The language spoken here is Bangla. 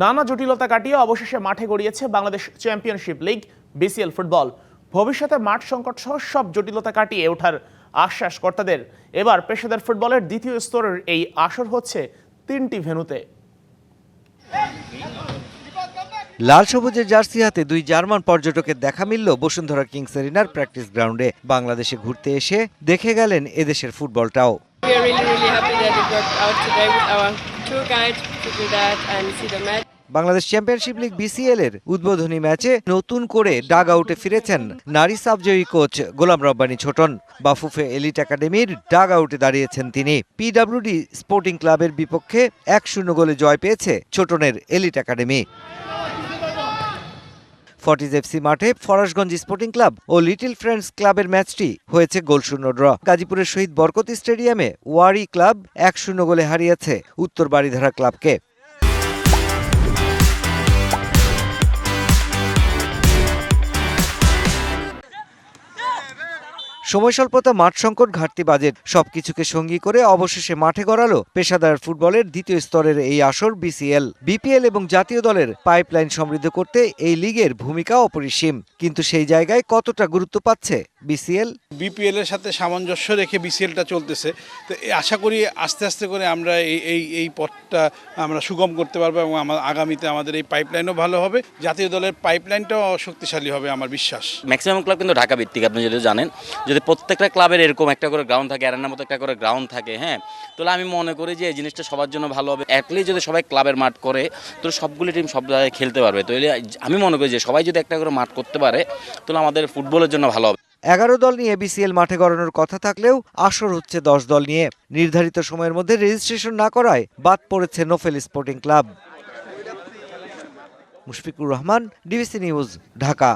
নানা জটিলতা কাটিয়ে অবশেষে মাঠে গড়িয়েছে Bangladesh championship league BCL football. ভবিষ্যতে মাঠ সংকট সহ সব জটিলতা কাটিয়ে ওঠার আশ্বাস কর্তাদের। এবার পেশাদার ফুটবলের দ্বিতীয় স্তরের এই আসর হচ্ছে তিনটি ভেন্যুতে। লাল সবুজের জার্সি হাতে দুই জার্মান পর্যটকের দেখা মিলল বসুন্ধরা কিংস এরিনার প্র্যাকটিস গ্রাউন্ডে। বাংলাদেশে ঘুরতে এসে দেখে গেলেন এদেশের ফুটবলটাও। We are really, really happy that it worked out today with our tour guide to do that and see the match. Bangladesh championship league BCL এর উদ্বোধনী ম্যাচে নতুন করে ডাগ আউটে ফিরেছেন নারী সাবজয়ী কোচ গোলাম রব্বানী ছোটন। বাফুফে এলিট একাডেমির ডাগ আউটে দাঁড়িয়েছেন তিনি। পিডব্লিউডি স্পোর্টিং ক্লাবের বিপক্ষে এক শূন্য গোলে জয় পেয়েছে ছোটনের এলিট একাডেমি। ফর্টিজ এফসি মাঠে ফরাসগঞ্জ স্পোর্টিং ক্লাব ও লিটল ফ্রেন্ডস ক্লাবের ম্যাচটি হয়েছে গোলশূন্য ড্র। গাজীপুরের শহীদ বরকতি স্টেডিয়ামে ওয়ারি ক্লাব এক শূন্য গোলে হারিয়েছে উত্তর বাড়িধারা ক্লাবকে। সময় স্বল্পতা মাঠ সংকট ঘাটতি বাজেট সবকিছুকে সঙ্গী করে অবশেষে মাঠে গড়ালো পেশাদার ফুটবলের দ্বিতীয় স্তরের এই আসর বিসিএল বিপিএল এবং জাতীয় দলের পাইপলাইন সমৃদ্ধ করতে এই লিগের ভূমিকা অপরিসীম। কিন্তু সেই জায়গায় কতটা গুরুত্ব পাচ্ছে বিসিএল? বিপিএল এর সাথে সামঞ্জস্য রেখে বিসিএলটা চলতেছে। তো আশা করি আস্তে আস্তে করে আমরা এই এই এই পথটা আমরা সুগম করতে পারব এবং আমার আগামীতে আমাদের এই পাইপলাইনও ভালো হবে। জাতীয় দলের পাইপলাইনটাও শক্তিশালী হবে আমার বিশ্বাস। ম্যাক্সিমাম ক্লাব কিন্তু ঢাকা ভিত্তিক আপনি যদি জানেন। যদি প্রত্যেকটা ক্লাবের এরকম একটা করে গ্রাউন্ড থাকে অ্যারেনার মতো একটা করে গ্রাউন্ড থাকে হ্যাঁ? তাহলে আমি মনে করি যে এই জিনিসটা সবার জন্য ভালো হবে। অ্যাটলিস্ট যদি সবাই ক্লাবের মাঠ করে তো সবগুলি টিম সব জায়গায় খেলতে পারবে। তো আমি মনে করি যে সবাই যদি একটা করে মাঠ করতে পারে, তাহলে আমাদের ফুটবলের জন্য ভালো হবে। এগারো দল নিয়ে বিসিএল মাঠে গড়ানোর কথা থাকলেও আসর হচ্ছে দশ দল নিয়ে। নির্ধারিত সময়ের মধ্যে রেজিস্ট্রেশন না করায় বাদ পড়েছে Nofel sporting club Mushfiqur Rahman DBC news Dhaka.